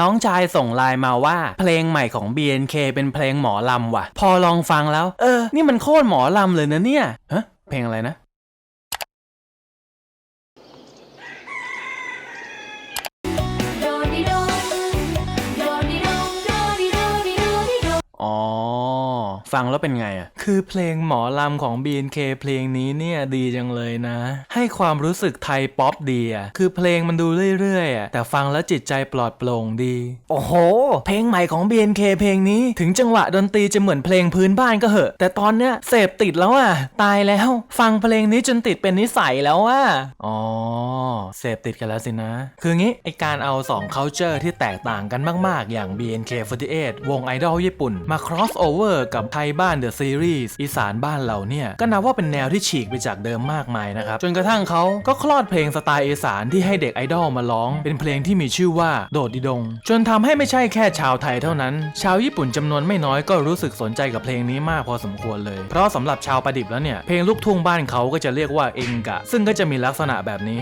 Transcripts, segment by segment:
น้องชายส่งไลน์มาว่า เพลงใหม่ของ BNK เป็นเพลงหมอลำว่ะ พอลองฟังแล้ว เออ นี่มันโคตรหมอลำเลยนะเนี่ยฮะเพลงอะไรนะโอ๋อ ฟังแล้วเป็นไงอะ คือเพลงหมอลำของ BNK เพลงนี้เนี่ยดีจังเลยนะ ให้ความรู้สึกไทยป๊อปดีอะ คือเพลงมันดูเรื่อยๆอะ แต่ฟังแล้วจิตใจปลอดโปร่งดี โอ้โห เพลงใหม่ของ BNK เพลงนี้ ถึงจังหวะดนตรีจะเหมือนเพลงพื้นบ้านก็เหอะ แต่ตอนเนี้ยเสพติดแล้วอะ ตายแล้ว ฟังเพลงนี้จนติดเป็นนิสัยแล้วอะ อ๋อ เสพติดกันแล้วสินะ คืองี้ไอการเอา2 culture ที่แตกต่างกันมาก ๆ อย่าง BNK48 วงไอดอลญี่ปุ่น มา cross over กับไทยบ้าน The Series อีสานบ้านเราเนี่ย ก็นับว่าเป็นแนวที่ฉีกไปจากเดิมมากมายนะครับ จนกระทั่งเขาก็คลอดเพลงสไตล์อีสานที่ให้เด็กไอดอลมาร้อง เป็นเพลงที่มีชื่อว่าโดดดิดง จนทำให้ไม่ใช่แค่ชาวไทยเท่านั้น ชาวญี่ปุ่นจำนวนไม่น้อยก็รู้สึกสนใจกับเพลงนี้มากพอสมควรเลย เพราะสำหรับชาวประดิบแล้วเนี่ยเพลงลูกทุ่งบ้านเขาก็จะเรียกว่าเองกะ ซึ่งก็จะมีลักษณะแบบนี้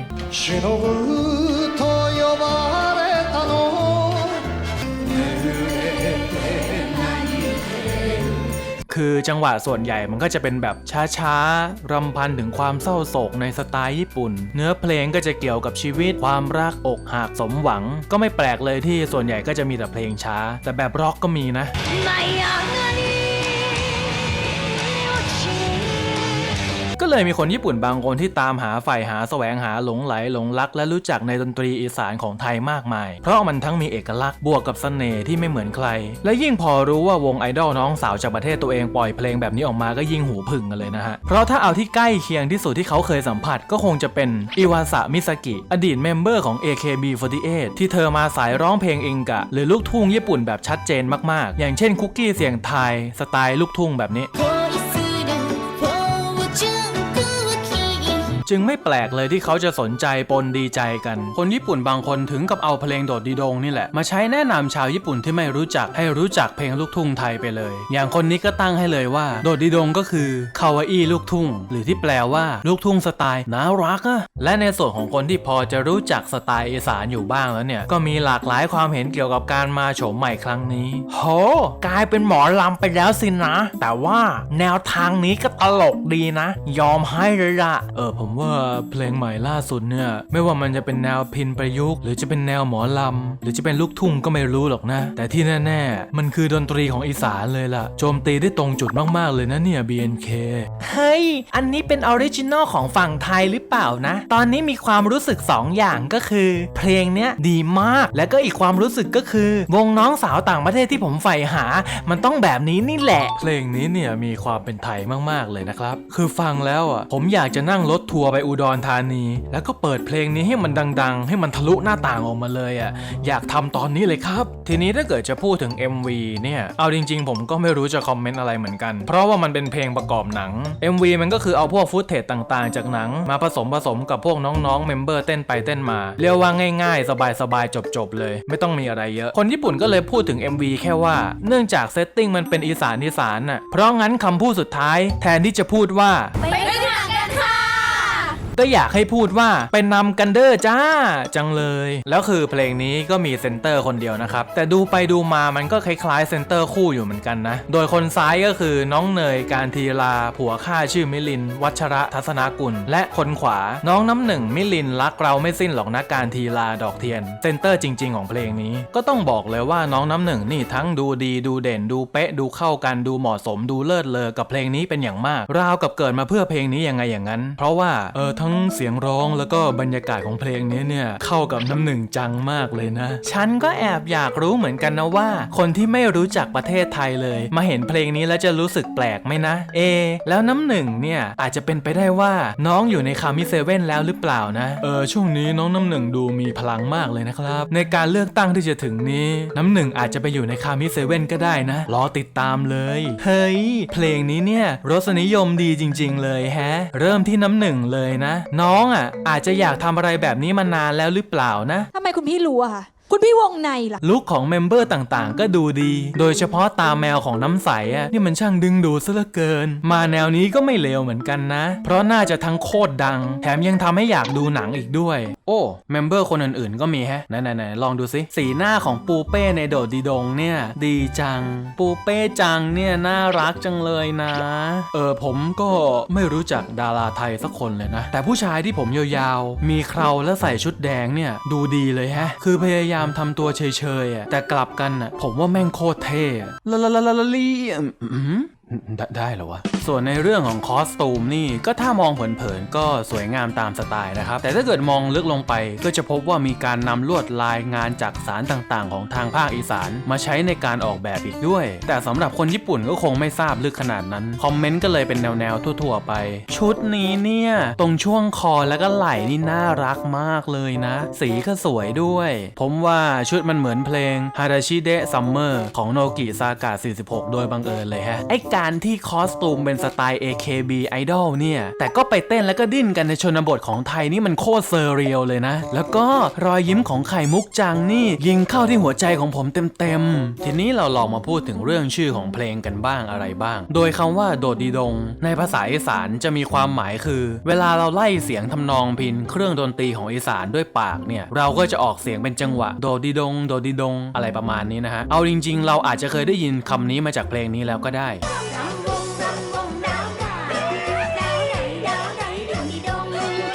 คือจังหวะส่วนใหญ่มันก็จะเป็นแบบช้าๆรำพันถึงความเศร้าโศกในสไตล์ญี่ปุ่น เนื้อเพลงก็จะเกี่ยวกับชีวิตความรักอกหักสมหวัง ก็ไม่แปลกเลยที่ส่วนใหญ่ก็จะมีแต่เพลงช้า แต่แบบร็อกก็มีนะ เลยมีคนญี่ปุ่นบางคนที่ตามหาใฝ่หาแสวงหาหลงไหลหลงรัก และรู้จักในดนตรีอีสานของไทยมากมาย เพราะมันทั้งมีเอกลักษณ์บวกกับเสน่ห์ที่ไม่เหมือนใคร และยิ่งพอรู้ว่าวงไอดอลน้องสาวจากประเทศตัวเองปล่อยเพลงแบบนี้ออกมาก็ยิ่งหูผึ่งกันเลยนะฮะ เพราะถ้าเอาที่ใกล้เคียงที่สุดที่เขาเคยสัมผัสก็คงจะเป็นอิวาสะมิสกิ อดีตเมมเบอร์ของ AKB48 ที่เธอมาสายร้องเพลงเองกะ หรือลูกทุ่งญี่ปุ่นแบบชัดเจนมากๆ อย่างเช่นคุกกี้เสียงไทยสไตล์ลูกทุ่งแบบนี้ จึงไม่แปลกเลยที่เขาจะสนใจปนดีใจกัน คนญี่ปุ่นบางคนถึงกับเอาเพลงโดดดีดงนี่แหละ มาใช้แนะนำชาวญี่ปุ่นที่ไม่รู้จักให้รู้จักเพลงลูกทุ่งไทยไปเลย อย่างคนนี้ก็ตั้งให้เลยว่า โดดดีดงก็คือคาวาอี้ลูกทุ่ง หรือที่แปลว่าลูกทุ่งสไตล์น่ารักอะและในส่วนของคนที่พอจะรู้จักสไตล์อีสานอยู่บ้างแล้วเนี่ยก็มีหลากหลายความเห็นเกี่ยวกับการมาโฉมใหม่ครั้งนี้ โห กลายเป็นหมอลำไปแล้วสินะ แต่ว่าแนวทางนี้ก็ตลกดีนะ ยอมให้เลยละเออผมว่าเพลงใหม่ล่าสุดเนี่ยไม่ว่ามันจะเป็นแนวพินประยุกต์ หรือจะเป็นแนวหมอลำ หรือจะเป็นลูกทุ่งก็ไม่รู้หรอกนะ แต่ที่แน่ ๆ มันคือดนตรีของอีสานเลยล่ะ โจมตีได้ตรงจุดมากๆเลยนะเนี่ย BNK เฮ้ย อันนี้เป็นออริจินอลของฝั่งไทยหรือเปล่านะ ตอนนี้มีความรู้สึก 2 อย่างก็คือ เพลงเนี้ยดีมาก และก็อีกความรู้สึกก็คือ วงน้องสาวต่างประเทศที่ผมใฝ่หา มันต้องแบบนี้นี่แหละ เพลงนี้เนี่ยมีความเป็นไทยมากๆเลยนะครับ คือฟังแล้วอะผมอยากจะนั่งรถทัวร์ไปอุดรธานี แล้วก็เปิดเพลงนี้ให้มันดัง ๆ ให้มันทะลุหน้าต่างออกมาเลยอะอยากทำตอนนี้เลยครับ ทีนี้ถ้าเกิดจะพูดถึง MV เนี่ยเอาจริง ๆ ผมก็ไม่รู้จะคอมเมนต์อะไรเหมือนกัน เพราะว่ามันเป็นเพลงประกอบหนัง MV มันก็คือเอาพวกฟุตเทจต่างๆ จากหนัง มาผสมผสมกับพวกน้องๆเมมเบอร์เต้นไปเต้นมา เรียกว่าง่าย ๆ สบายๆจบๆเลย ไม่ต้องมีอะไรเยอะ คนญี่ปุ่นก็เลยพูดถึง MV แค่ว่าเนื่องจากเซตติ้งมันเป็นอีสานอีสานน่ะเพราะงั้นคำพูดสุดท้าย แทนที่จะพูดว่า ก็อยากให้พูดว่าเป็นนำกันเดอร์จ้าจังเลย แล้วคือเพลงนี้ก็มีเซนเตอร์คนเดียวนะครับ แต่ดูไปดูมามันก็คล้ายๆเซนเตอร์คู่อยู่เหมือนกันนะ โดยคนซ้ายก็คือน้องเนยการทีลาผัวข้าชื่อมิลิน วัชระทัศนกุล และคนขวาน้องน้ำหนึ่งมิลินรักเราไม่สิ้นหรอกนะการทีลาดอกเทียนเซนเตอร์จริง ๆ ของเพลงนี้ ก็ต้องบอกเลยว่าน้องน้ำหนึ่งนี่ทั้งดูดีดูเด่นดูเป๊ะดูเข้ากันดูเหมาะสมดูเลิศเลอกับเพลงนี้เป็นอย่างมาก ราวกับเกิดมาเพื่อเพลงนี้ยังไงอย่างนั้น เพราะว่าเออทั้งเสียงร้องแล้วก็บรรยากาศของเพลงนี้เนี่ยเข้ากับน้ำหนึ่งจังมากเลยนะ ฉันก็แอบอยากรู้เหมือนกันนะว่า คนที่ไม่รู้จักประเทศไทยเลย มาเห็นเพลงนี้แล้วจะรู้สึกแปลกไหมนะ เอ แล้วน้ำหนึ่งเนี่ยอาจจะเป็นไปได้ว่าน้องอยู่ในคามิเซเว่นแล้วหรือเปล่านะ เออช่วงนี้น้องน้ำหนึ่งดูมีพลังมากเลยนะครับ ในการเลือกตั้งที่จะถึงนี้ น้ำหนึ่งอาจจะไปอยู่ในคามิเซเว่นก็ได้นะ รอติดตามเลย เฮ้ย เพลงนี้เนี่ยรสนิยมดีจริง ๆ เลยแฮะ เริ่มที่น้ำหนึ่งเลยนะน้องอะอาจจะอยากทำอะไรแบบนี้มานานแล้วหรือเปล่านะ ทำไมคุณพี่รู้อะคะ คุณพี่วงในล่ะ ลุคของเมมเบอร์ต่างๆ ก็ดูดี โดยเฉพาะตาแมวของน้ำใสอะนี่มันช่างดึงดูดซะเหลือเกิน มาแนวนี้ก็ไม่เลวเหมือนกันนะ เพราะน่าจะทั้งโคตรดัง แถมยังทำให้อยากดูหนังอีกด้วย โอ้ เมมเบอร์คนอื่นๆ ก็มีแฮะไหนๆๆลองดูสิ สีหน้าของปูเป้ในโดดดีดงเนี่ย ดีจัง ปูเป้จังเนี่ยน่ารักจังเลยนะ เออผมก็ไม่รู้จักดาราไทยสักคนเลยนะ แต่ผู้ชายที่ผมยาวๆ มีเคราและใส่ชุดแดงเนี่ยดูดีเลยแฮะ คือพยายามามทำตัวเฉยๆอะแต่กลับกันอะผมว่าแม่งโคตรเท่ละละละละละลีอืมอืม ไดได้เหรอวะ ส่วนในเรื่องของคอสตูมนี่ก็ถ้ามองเผินๆก็สวยงามตามสไตล์นะครับ แต่ถ้าเกิดมองลึกลงไปก็จะพบว่ามีการนำลวดลายงานจากสารต่างๆ ของทางภาคอีสาน มาใช้ในการออกแบบอีกด้วย แต่สำหรับคนญี่ปุ่นก็คงไม่ทราบลึกขนาดนั้น คอมเมนต์ก็เลยเป็นแนวๆทั่วๆไป ชุดนี้เนี่ย ตรงช่วงคอแล้วก็ไหล่นี่น่ารักมากเลยนะ สีก็สวยด้วย ผมว่าชุดมันเหมือนเพลง Harashi de Summer ของโนกิซากะ46 โดยบังเอิญเลยฮะไอกการที่คอสตูมเป็นสไตล์ AKB Idol เนี่ย แต่ก็ไปเต้นแล้วก็ดิ้นกันในชนบทของไทยนี่มันโคตรเซอร์เรียลเลยนะ แล้วก็รอยยิ้มของไข่มุกจังนี่ ยิงเข้าที่หัวใจของผมเต็มๆ ทีนี้เราลองมาพูดถึงเรื่องชื่อของเพลงกันบ้างอะไรบ้าง โดยคำว่าโดดดีดง ในภาษาอีสานจะมีความหมายคือ เวลาเราไล่เสียงทำนองพินเครื่องดนตรีของอีสานด้วยปากเนี่ย เราก็จะออกเสียงเป็นจังหวะโดดดีดง โดดดีดง อะไรประมาณนี้นะฮะ เอาจริง ๆ เราอาจจะเคยได้ยินคำนี้มาจากเพลงนี้แล้วก็ได้รำ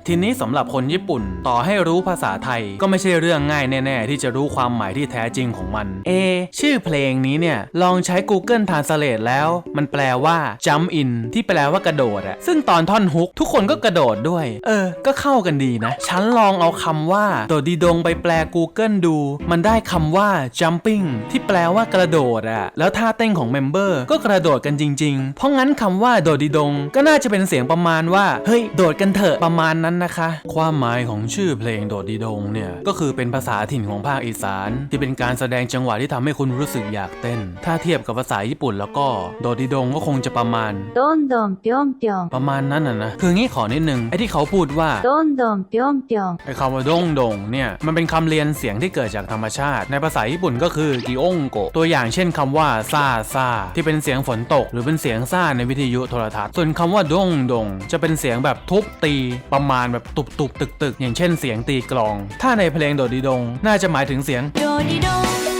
ทีนี้สำหรับคนญี่ปุ่น ต่อให้รู้ภาษาไทยก็ไม่ใช่เรื่องง่ายแน่ ๆ ที่จะรู้ความหมายที่แท้จริงของมัน เอ ชื่อเพลงนี้เนี่ย ลองใช้ Google Translate แล้ว มันแปลว่า jump in ที่แปลว่ากระโดดอะซึ่งตอนท่อนฮุกทุกคนก็กระโดดด้วย เออ ก็เข้ากันดีนะ ฉันลองเอาคำว่าโดดดีดงไปแปล Google ดู มันได้คำว่า jumping ที่แปลว่ากระโดดอะแล้วท่าเต้นของเมมเบอร์ก็กระโดดกันจริง ๆ เพราะงั้นคำว่าโดดดีดง ก็น่าจะเป็นเสียงประมาณว่าเฮ้ยโดดกันเถอะประมาณนั้นนนะคะ ความหมายของชื่อเพลงโดดดีดงเนี่ย ก็คือเป็นภาษาถิ่นของภาคอีสาน ที่เป็นการแสดงจังหวะที่ทำให้คุณรู้สึกอยากเต้น ถ้าเทียบกับภาษาญี่ปุ่นแล้วก็โดดดีดงก็คงจะประมาณดนดมเปียมเปียมประมาณนั้นน่ะนะคืองี้ขอนิดนึงไอ้ที่เขาพูดว่าดนดมเปียมเปียมไอ้คำว่าดงดงเนี่ยมันเป็นคำเรียนเสียงที่เกิดจากธรรมชาติ ในภาษาญี่ปุ่นก็คือกิองโกตัวอย่างเช่นคำว่าซาซาที่เป็นเสียงฝนตก หรือเป็นเสียงซาในวิทยุโทรทัศน์ส่วนคำว่าดงดงจะเป็นเสียงแบบทุบตีประมาณแบบตุบตุบตึกตึกอย่างเช่นเสียงตีกลอง ถ้าในเพลงโดดดีดง น่าจะหมายถึงเสียงโดดีดง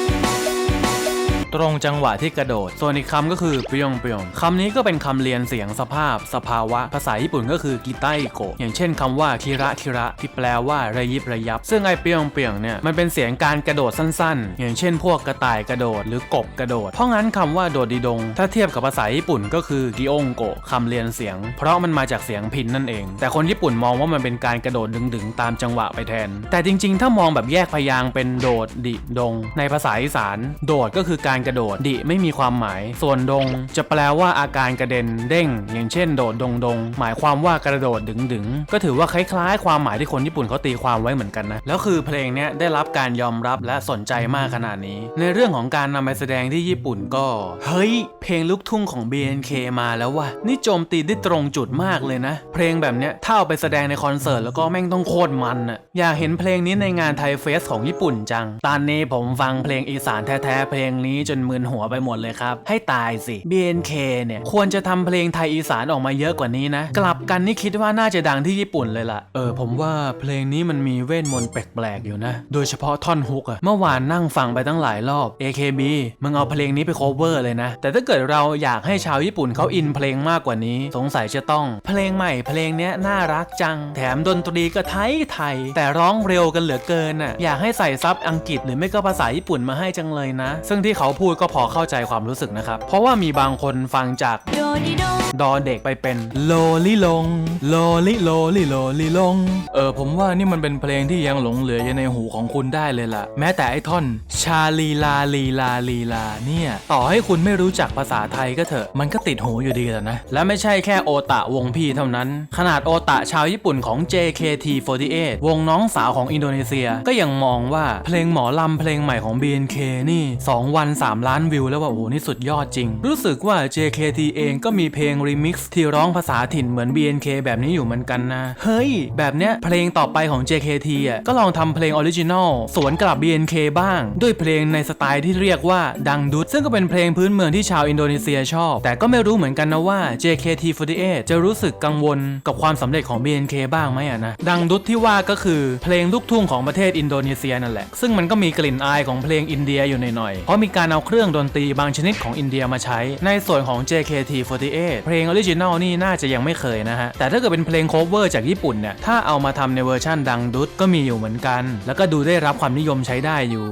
ตรงจังหวะที่กระโดด ส่วนอีกคำก็คือเปียงเปียงคำนี้ก็เป็นคำเรียนเสียงสภาพ สภาวะ ภาษาญี่ปุ่นก็คือกิไตโกะอย่างเช่นคำว่าคิระคิระที่แปลว่าระยิบระยับ ซึ่งไอเปียงเปียงเนี่ยมันเป็นเสียงการกระโดดสั้นๆ อย่างเช่น พวกกระต่ายกระโดดหรือกบกระโดด เพราะงั้นคำว่าโดดดีดง ถ้าเทียบกับภาษาญี่ปุ่นก็คือกิองโกะคำเรียนเสียง เพราะมันมาจากเสียงพินนั่นเอง แต่คนญี่ปุ่นมองว่ามันเป็นการกระโดดดึงๆ ตามจังหวะไปแทน แต่จริงๆ ถ้ามองแบบแยกพยางเป็นโดดดิดง ในภาษาอีสาน โดดก็คือการกระโดด ดิไม่มีความหมาย ส่วนดง จะแปลว่าอาการกระเด็นเด้ง อย่างเช่น โดดดงดงหมายความว่ากระโดดดึงดึงก็ถือว่าคล้ายๆ ความหมายที่คนญี่ปุ่นเขาตีความไว้เหมือนกันนะแล้วคือเพลงเนี้ยได้รับการยอมรับและสนใจมากขนาดนี้ ในเรื่องของการนำไปแสดงที่ญี่ปุ่นก็ เฮ้ย เพลงลูกทุ่งของ BNK มาแล้วว่ะนี่โจมตีได้ตรงจุดมากเลยนะ เพลงแบบเนี้ยถ้าเอาไปแสดงในคอนเสิร์ตแล้วก็แม่งต้องโคตรมันอะอยากเห็นเพลงนี้ในงานไทยเฟสของญี่ปุ่นจัง ตอนนี้ผมฟังเพลงอีสานแท้ๆเพลงนี้จนมึนหัวไปหมดเลยครับ ให้ตายสิ BNK เนี่ย ควรจะทำเพลงไทยอีสานออกมาเยอะกว่านี้นะ กลับกันนี่คิดว่าน่าจะดังที่ญี่ปุ่นเลยล่ะ เออ ผมว่าเพลงนี้มันมีเวทมนต์แปลกๆอยู่นะ โดยเฉพาะท่อนฮุกอะเมื่อวานนั่งฟังไปตั้งหลายรอบ AKB มึงเอาเพลงนี้ไปโคเวอร์เลยนะ แต่ถ้าเกิดเราอยากให้ชาวญี่ปุ่นเขาอินเพลงมากกว่านี้ สงสัยจะต้อง เพลงใหม่เพลงเนี้ยน่ารักจัง แถมดนตรีก็ไทยไทยๆแต่ร้องเร็วกันเหลือเกินน่ะอยากให้ใส่ซับอังกฤษหรือไม่ก็ภาษาญี่ปุ่นมาให้จังเลยนะ ซึ่งที่เขาพูดก็พอเข้าใจความรู้สึกนะครับ เพราะว่ามีบางคนฟังจากดดีดงดอเด็กไปเป็นโลลิลงโลลิโลลิโลลิลง เออผมว่านี่มันเป็นเพลงที่ยังหลงเหลืออยู่ในหูของคุณได้เลยล่ะ แม้แต่ไอ้ท่อน ชาลีลาลีลาลีลาเนี่ย ต่อให้คุณไม่รู้จักภาษาไทยก็เถอะ มันก็ติดหูอยู่ดีแหละนะ และไม่ใช่แค่โอตะวงพี่เท่านั้น ขนาดโอตะชาวญี่ปุ่นของ JKT48 วงน้องสาวของอินโดนีเซียก็ยังมองว่าเพลงหมอลำเพลงใหม่ของ BNK นี่ 2 วัน3 ล้านวิวแล้วว่าโอ้โหนี่สุดยอดจริง รู้สึกว่า JKT เองก็มีเพลงรีมิกซ์ที่ร้องภาษาถิ่นเหมือน BNK แบบนี้อยู่เหมือนกันนะ เฮ้ย แบบเนี้ยเพลงต่อไปของ JKT อะก็ลองทำเพลงออริจินอลสวนกลับ BNK บ้าง ด้วยเพลงในสไตล์ที่เรียกว่าดังดุดซึ่งก็เป็นเพลงพื้นเมืองที่ชาวอินโดนีเซียชอบ แต่ก็ไม่รู้เหมือนกันนะว่า JKT48 จะรู้สึกกังวลกับความสำเร็จของ BNK บ้างไหมอะนะดังดุดที่ว่าก็คือเพลงลูกทุ่งของประเทศอินโดนีเซียนั่นแหละซึ่งมันก็มีกลิ่นอายของเพลงอินเดียอยู่หน่อยๆเพราะมีการเอาเครื่องดนตรีบางชนิดของอินเดียมาใช้ ในส่วนของ JKT48 เพลงออริจินัลนี่น่าจะยังไม่เคยนะฮะ แต่ถ้าเกิดเป็นเพลงโคเวอร์จากญี่ปุ่นเนี่ย ถ้าเอามาทำในเวอร์ชั่นดังดุดก็มีอยู่เหมือนกัน แล้วก็ดูได้รับความนิยมใช้ได้อยู่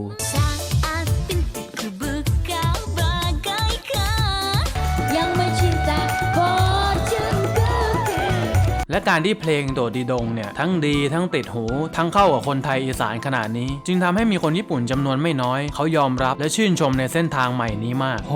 และการที่เพลงโดดดีดงเนี่ยทั้งดีทั้งติดหู ทั้งเข้ากับคนไทยอีสานขนาดนี้ จึงทำให้มีคนญี่ปุ่นจำนวนไม่น้อย เขายอมรับและชื่นชมในเส้นทางใหม่นี้มาก โห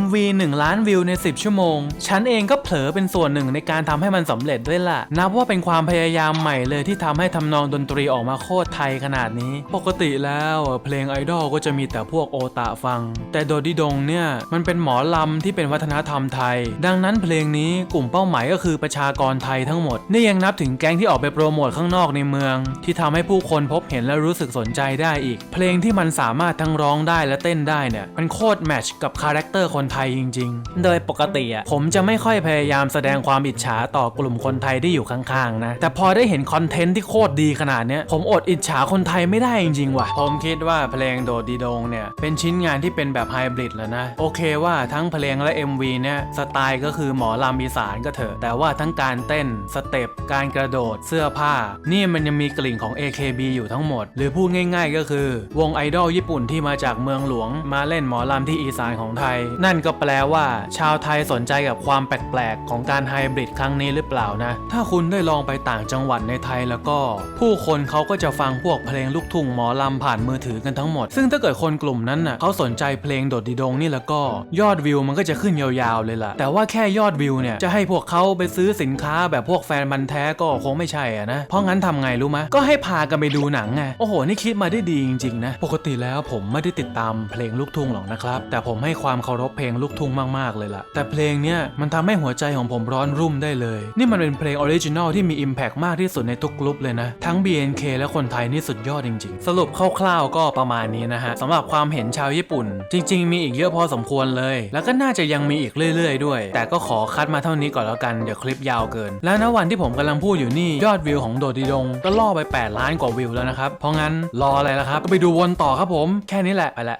MV 1 ล้านวิวใน 10 ชั่วโมง ฉันเองก็เผลอเป็นส่วนหนึ่งในการทำให้มันสำเร็จด้วยล่ะ นับว่าเป็นความพยายามใหม่เลยที่ทำให้ทำนองดนตรีออกมาโคตรไทยขนาดนี้ ปกติแล้วเพลงไอดอลก็จะมีแต่พวกโอตาฟัง แต่โดดดีดงเนี่ยมันเป็นหมอลำที่เป็นวัฒนธรรมไทย ดังนั้นเพลงนี้กลุ่มเป้าหมายก็คือประชากรไทยทั้งหมด นี่ยังนับถึงแก๊งที่ออกไปโปรโมทข้างนอกในเมือง ที่ทำให้ผู้คนพบเห็นและรู้สึกสนใจได้อีก เพลงที่มันสามารถทั้งร้องได้และเต้นได้เนี่ยมันโคตรแมทช์กับคาแรคเตอร์คนไทยจริง ๆ โดยปกติอะผมจะไม่ค่อยพยายามแสดงความอิจฉาต่อกลุ่มคนไทยที่อยู่ข้างๆนะแต่พอได้เห็นคอนเทนต์ที่โคตรดีขนาดเนี้ยผมอดอิจฉาคนไทยไม่ได้จริงๆว่ะผมคิดว่าเพลงโดดดีดงเนี่ยเป็นชิ้นงานที่เป็นแบบไฮบริดแล้วนะโอเคว่าทั้งเพลงและ MV เนี่ยสไตล์ก็คือหมอลำอีสานก็เถอะแต่ว่าทั้งการเต้นสเต็ปการกระโดดเสื้อผ้า นี่มันยังมีกลิ่นของ AKB อยู่ทั้งหมด หรือพูดง่าย ๆ ก็คือ วงไอดอลญี่ปุ่นที่มาจากเมืองหลวง มาเล่นหมอลำที่อีสานของไทย นั่นก็แปลว่า ชาวไทยสนใจกับความแปลกๆ ของการไฮบริดครั้งนี้หรือเปล่านะ ถ้าคุณได้ลองไปต่างจังหวัดในไทยแล้วก็ ผู้คนเขาก็จะฟังพวกเพลงลูกทุ่งหมอลำผ่านมือถือกันทั้งหมด ซึ่งถ้าเกิดคนกลุ่มนั้นน่ะเขาสนใจเพลงโดดดีดงนี่แล้วก็ ยอดวิวมันก็จะขึ้นยาวๆเลยล่ะ แต่ว่าแค่ยอดวิวเนี่ยจะให้พวกเขาไปซื้อสินค้าแบบพวกแฟนบันแท้ก็คงไม่ใช่อะนะ เพราะงั้นทำไงรู้ไหมก็ให้พากันไปดูหนังไง โอ้โห นี่คิดมาได้ดีจริงๆนะ ปกติแล้วผมไม่ได้ติดตามเพลงลูกทุ่งหรอกนะครับ แต่ผมให้ความเคารพเพลงลูกทุ่งมากๆเลยล่ะ แต่เพลงเนี้ยมันทำให้หัวใจของผมร้อนรุ่มได้เลย นี่มันเป็นเพลงออริจินอลที่มี Impact มากที่สุดในทุกกลุ่มเลยนะ ทั้ง BNK และคนไทยนี่สุดยอดจริง ๆ สรุปคร่าวๆก็ประมาณนี้นะฮะสำหรับความเห็นชาวญี่ปุ่น จริง ๆ มีอีกเยอะพอสมควรเลย แล้วก็น่าจะยังมีอีกเรื่อย ๆ ด้วย แต่ก็ขอคัดมาเท่านี้ก่อนแล้วกันเดี๋ยวคลิปยาวเกิน และวันที่ผมกำลังพูดอยู่นี่ยอดวิวของโดดดีดง ก็ล่อไป 8 ล้านกว่าวิวแล้วนะครับ เพราะงั้นรออะไรล่ะครับ ก็ไปดูวนต่อครับผม แค่นี้แหละไปละ